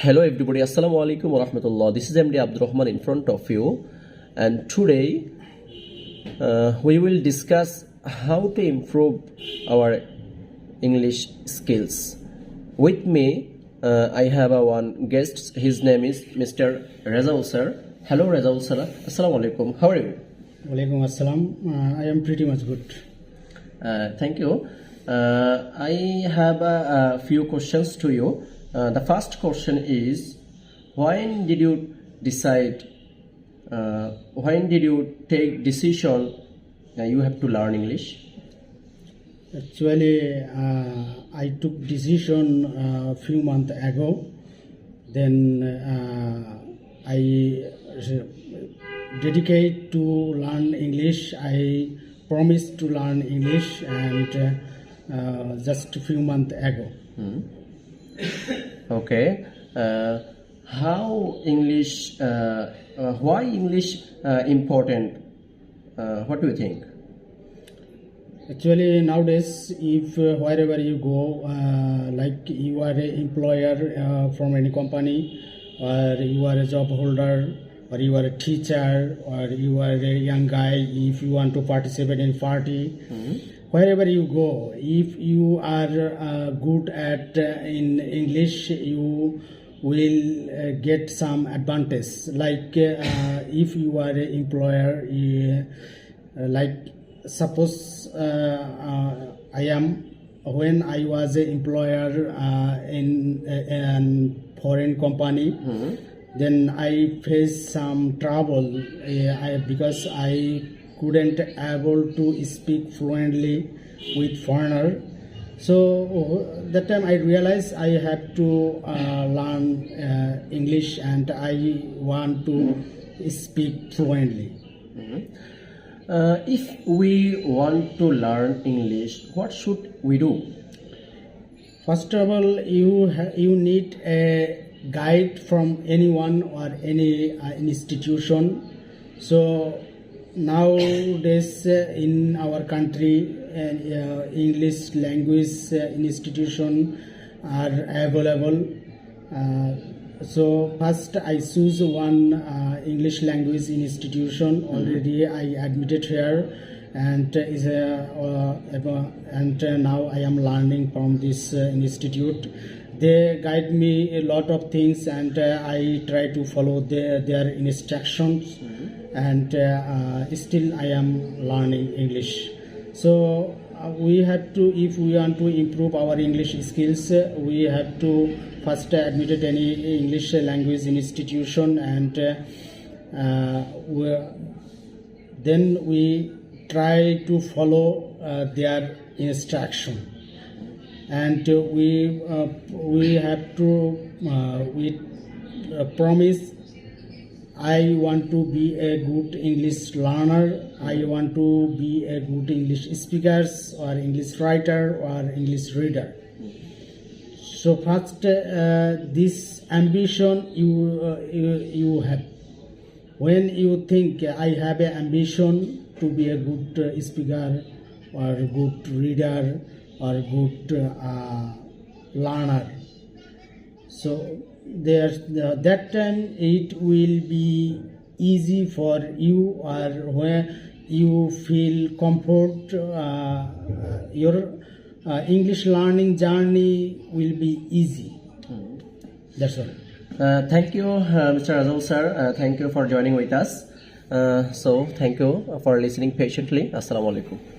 Hello everybody, Assalamu alaikum wa rahmatullah. This is MD Abdul Rahman in front of you, and today uh, we will discuss how to improve our English skills. With me, uh, I have a one guest. His name is Mr. Razaul sir. Hello Razaul sir. Assalamu alaikum. How are you? Walaikum assalam. Uh, I am pretty much good. Uh, thank you. Uh, I have a, a few questions to you. Uh, the first question is when did you decide uh, when did you take decision uh, you have to learn english Actually, uh, I took decision a few months ago. Then uh, I uh, dedicate to learn English. I promised to learn English, and uh, uh, just a few months ago. Okay. Uh, how english uh, uh, why english uh, important? Uh, what do you think? Actually, nowadays, if uh, wherever you go, uh, like you are an employer uh, from any company, or you are a job holder, or you are a teacher, or you are a young guy, if you want to participate in party, wherever you go, if you are uh, good at uh, in English, you will uh, get some advantage. Like uh, if you are an employer, uh, like suppose uh, uh, I am when I was an employer uh, in a foreign company, then I faced some trouble uh, I, because I couldn't able to speak fluently with foreigner. So uh, that time I realized I have to uh, learn uh, English and I want to speak fluently. uh, if we want to learn english what should we do First of all, you ha- you need a guide from anyone or any uh, institution. So nowadays uh, in our country, uh, uh, English language uh, institution are available. Uh, so first I choose one uh, English language institution. Already I admitted here, and uh, is a uh, and uh, now I am learning from this uh, institute. They guide me a lot of things, and uh, I try to follow their their instructions. And uh, uh, still I am learning English. So uh, we have to, if we want to improve our English skills, uh, we have to first admit any English language institution, and uh, uh, then we try to follow uh, their instruction and uh, we uh, we have to uh, we uh, promise I want to be a good English learner. I want to be a good English speaker or English writer or English reader. So first, uh, this ambition you, uh, you you have. When you think I have an ambition to be a good uh, speaker or good reader or good uh, learner, so there that time it will be easy for you or where you feel comfort uh, your uh, english learning journey will be easy. That's all. Uh, thank you uh, mr azul sir. Uh, thank you for joining with us. Uh, so thank you for listening patiently. Assalamu alaikum